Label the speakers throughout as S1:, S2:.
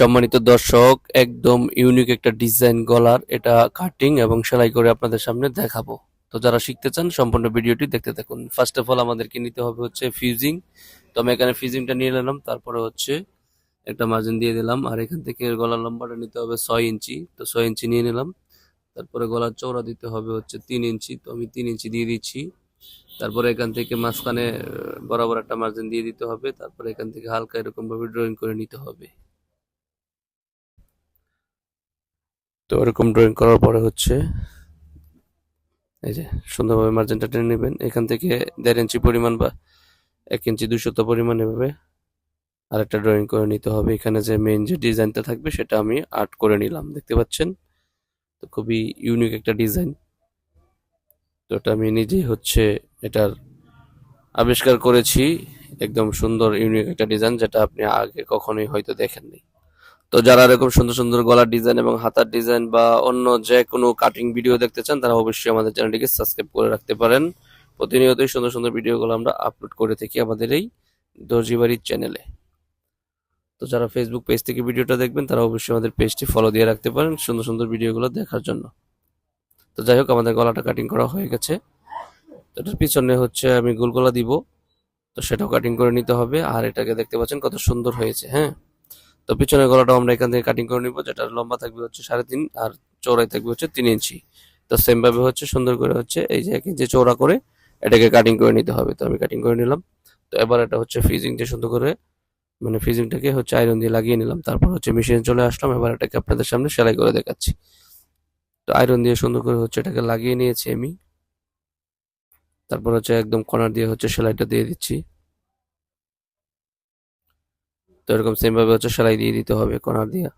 S1: সম্মানিত দর্শক, একদম ইউনিক একটা ডিজাইন গলার এটা কাটিং এবং সেলাই করে আপনাদের সামনে দেখাবো। তো যারা শিখতে চান সম্পূর্ণ ভিডিওটি দেখতে থাকুন। ফার্স্ট অফ অল আমাদেরকে নিতে হবে হচ্ছে ফিউজিং তো আমি এখানে ফিউজিংটা নিয়ে নিলাম, তারপরে হচ্ছে একটা মার্জিন দিয়ে দিলাম, আর এখান থেকে গলার লম্বাটা নিতে হবে ছয় ইঞ্চি। তো ছয় ইঞ্চি নিয়ে নিলাম, তারপরে গলার চওড়া দিতে হবে হচ্ছে তিন ইঞ্চি। তো আমি তিন ইঞ্চি দিয়ে দিচ্ছি, তারপরে এখান থেকে মাঝখানে বরাবর একটা মার্জিন দিয়ে দিতে হবে, তারপরে এখান থেকে হালকা এরকম ভাবে ড্রয়িং করে নিতে হবে। তো এরকম ড্রয়িং করার পরে হচ্ছে, এই যে সুন্দরভাবে মার্জিনটা টেনে নেবেন। এখান থেকে দেড় ইঞ্চি পরিমাণ বা এক ইঞ্চি দুশত পরিমাণ এভাবে আরেকটা ড্রয়িং করে নিতে হবে। এখানে যে মেইন যে ডিজাইনটা থাকবে সেটা আমি আর্ট করে নিলাম, দেখতে পাচ্ছেন? তো খুবই ইউনিক একটা ডিজাইন তো এটা আমি নিজেই হচ্ছে এটার আবিষ্কার করেছি, একদম সুন্দর ইউনিক একটা ডিজাইন যেটা আপনি আগে কখনোই হয়তো দেখেননি। তো যারা এরকম সুন্দর সুন্দর গলার ডিজাইন এবং হাতার ডিজাইন বা অন্য যে কোনো কাটিং ভিডিও দেখতে চান, তারা অবশ্যই আমাদের চ্যানেলটিকে সাবস্ক্রাইব করে রাখতে পারেন। প্রতিনিয়তই সুন্দর সুন্দর ভিডিওগুলো আমরা আপলোড করে থাকি আমাদের এই দর্জিবাড়ির চ্যানেলে তো যারা ফেসবুক পেজ থেকে ভিডিওটা দেখবেন, তারা অবশ্যই আমাদের পেজটি ফলো দিয়ে রাখতে পারেন সুন্দর সুন্দর ভিডিওগুলো দেখার জন্য। তো যাই হোক, আমাদের গলাটা কাটিং করা হয়ে গেছে। তো এটার পিছনে হচ্ছে আমি গোল গলা দিব। তো সেটাও কাটিং করে নিতে হবে। আর এটাকে দেখতে পাচ্ছেন কত সুন্দর হয়েছে হ্যাঁ? তো পিছনের গলাটাও আমরা এখান থেকে কাটিং করে নিব, যেটা লম্বা থাকবে হচ্ছে সাড়ে তিন আর চৌড়াই থাকবে হচ্ছে তিন ইঞ্চি। তো সেম ভাবে হচ্ছে, সুন্দর করে হচ্ছে এই যে এক ইঞ্চি চৌড়া করে এটাকে কাটিং করে নিতে হবে। তো আমি কাটিং করে নিলাম। তো এবার এটা হচ্ছে ফ্রিজিং দিয়ে সুন্দর করে মানে ফ্রিজিংটাকে হচ্ছে আয়রন দিয়ে লাগিয়ে নিলাম। তারপর হচ্ছে মেশিনে চলে আসলাম। এবার এটাকে আপনাদের সামনে সেলাই করে দেখাচ্ছি। তো আয়রন দিয়ে সুন্দর করে হচ্ছে এটাকে লাগিয়ে নিয়েছি আমি। তারপর হচ্ছে একদম কর্নার দিয়ে হচ্ছে সেলাইটা দিয়ে দিচ্ছি। তো এরকম সেম ভাবে হচ্ছে সেলাই দিয়ে দিতে হবে কর্নার দিয়ে।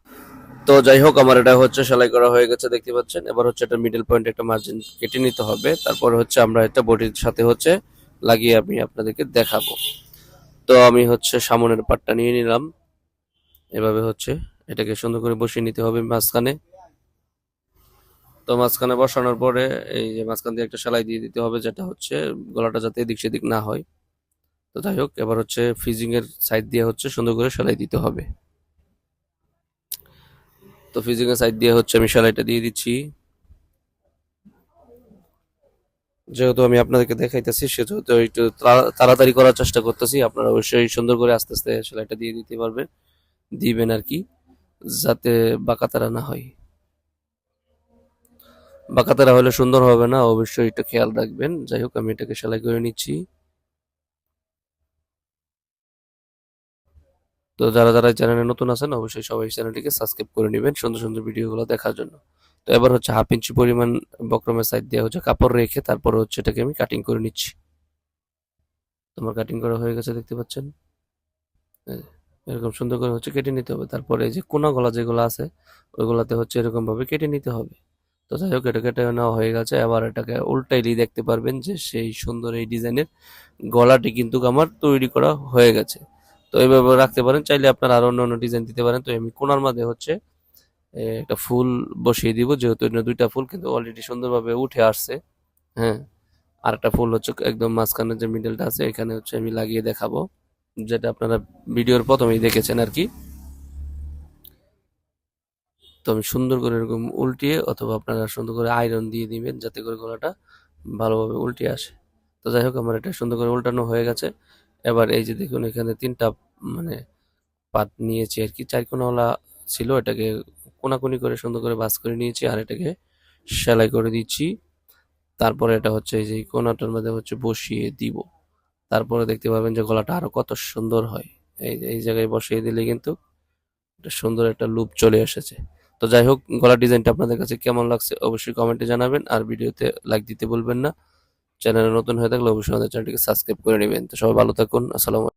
S1: তো যাই হোক, আমার এটা হচ্ছে সেলাই করা হয়ে গেছে, দেখতে পাচ্ছেন। এবার হচ্ছে এটা মিডল পয়েন্ট একটা মার্জিন কেটে নিতে হবে। তারপর হচ্ছে আমরা এটা বডির সাথে হচ্ছে লাগিয়ে আমি আপনাদেরকে দেখাবো। তো আমি হচ্ছে সামনের পাটটা নিয়ে নিলাম। এভাবে হচ্ছে এটাকে সুন্দর করে বসিয়ে নিতে হবে মাঝখানে। তো মাঝখানে বসানোর পরে এই যে মাঝখান দিয়ে একটা সেলাই দিয়ে দিতে হবে, যেটা হচ্ছে গলাটা যাতে এদিক সেদিক না হয়। তো যাই হোক, এবার হচ্ছে ফিজিং এর সাইড দিয়ে হচ্ছে সুন্দর করে সেলাই দিতে হবে। তো ফিজিং এর সাইড দিয়ে হচ্ছে আমি সেলাইটা দিয়ে দিচ্ছি। যেহেতু আমি আপনাদেরকে দেখাইতেছি, সেহেতু একটু তাড়াতাড়ি করার চেষ্টা করতেছি। আপনারা অবশ্যই সুন্দর করে আস্তে আস্তে সেলাইটা দিয়ে দিতে পারবেন, দিবেন আর কি, যাতে বাঁকাতারা না হয়। বাঁকাতারা হলে সুন্দর হবে না, অবশ্যই এটা খেয়াল রাখবেন। যাই হোক, আমি এটাকে সেলাই করে নিচ্ছি। তো যারা যারা চ্যানেলে নতুন আছেন, অবশ্যই সবাই চ্যানেলটিকে সাবস্ক্রাইব করে নেবেন সুন্দর সুন্দর ভিডিওগুলো দেখার জন্য। তো এবার হচ্ছে হাফ ইঞ্চি পরিমাণ বক্রমের সাইড দিয়ে হচ্ছে কাপড় রেখে তারপর হচ্ছে এটাকে আমি কাটিং করে নিচ্ছি। তোমার কাটিং করা হয়ে গেছে দেখতে পাচ্ছেন? এরকম সুন্দর করে হচ্ছে কেটে নিতে হবে। তারপরে যে কোনা গলা যেগুলো আছে, ওইগুলাতে হচ্ছে এরকমভাবে কেটে নিতে হবে। তো যাই হোক, এটা কেটে নেওয়া হয়ে গেছে। এবার এটাকে উল্টাইলেই দেখতে পারবেন যে সেই সুন্দর এই ডিজাইনের গলাটি কিন্তু আমার তৈরি করা হয়ে গেছে। তো এইভাবে রাখতে পারেন, চাইলে আপনার আরও অন্য অন্য ডিজাইন দিতে পারেন। তো আমি কোনার মধ্যে হচ্ছে একটা ফুল বসিয়ে দিব, যেহেতু দুইটা ফুল, কিন্তু অলরেডি সুন্দরভাবে উঠে আসছে। হ্যাঁ আর একটা ফুল হচ্ছে একদম মাঝখানে যে মিডলটা আছে, এখানে হচ্ছে আমি লাগিয়ে দেখাবো, যেটা আপনারা ভিডিওর প্রথমেই দেখেছেন আর কি। তো আমি সুন্দর করে এরকম উল্টিয়ে, অথবা আপনারা সুন্দর করে আয়রন দিয়ে দিবেন, যাতে করে গলাটা ভালোভাবে উল্টে আসে। তো যাই হোক, আমার এটা সুন্দর করে উল্টানো হয়ে গেছে। এবার এই যে দেখুন, এখানে তিনটা মানে পাত নিয়েছি আর কি। চার কোনাওয়ালা ছিল, এটাকে কোনাকুনি করে সুন্দর করে বাস করে নিয়েছি আর এটাকে সেলাই করে দিচ্ছি। তারপরে এটা হচ্ছে এই যে কোনাটার মধ্যে হচ্ছে বসিয়ে দিব। তারপরে দেখতে পাবেন যে গলাটা আরও কত সুন্দর হয়। এই এই জায়গায় বসিয়ে দিলে কিন্তু একটা সুন্দর একটা লুপ চলে এসেছে। তো যাই হোক, গলার ডিজাইনটা আপনাদের কাছে কেমন লাগছে অবশ্যই কমেন্টে জানাবেন আর ভিডিওতে লাইক দিতে বলবেন না। চ্যানেলে নতুন হয়ে থাকলে অবশ্যই আমাদের চ্যানেলটিকে সাবস্ক্রাইব করে নেবেন। তো সবাই ভালো থাকুন, আসসালামু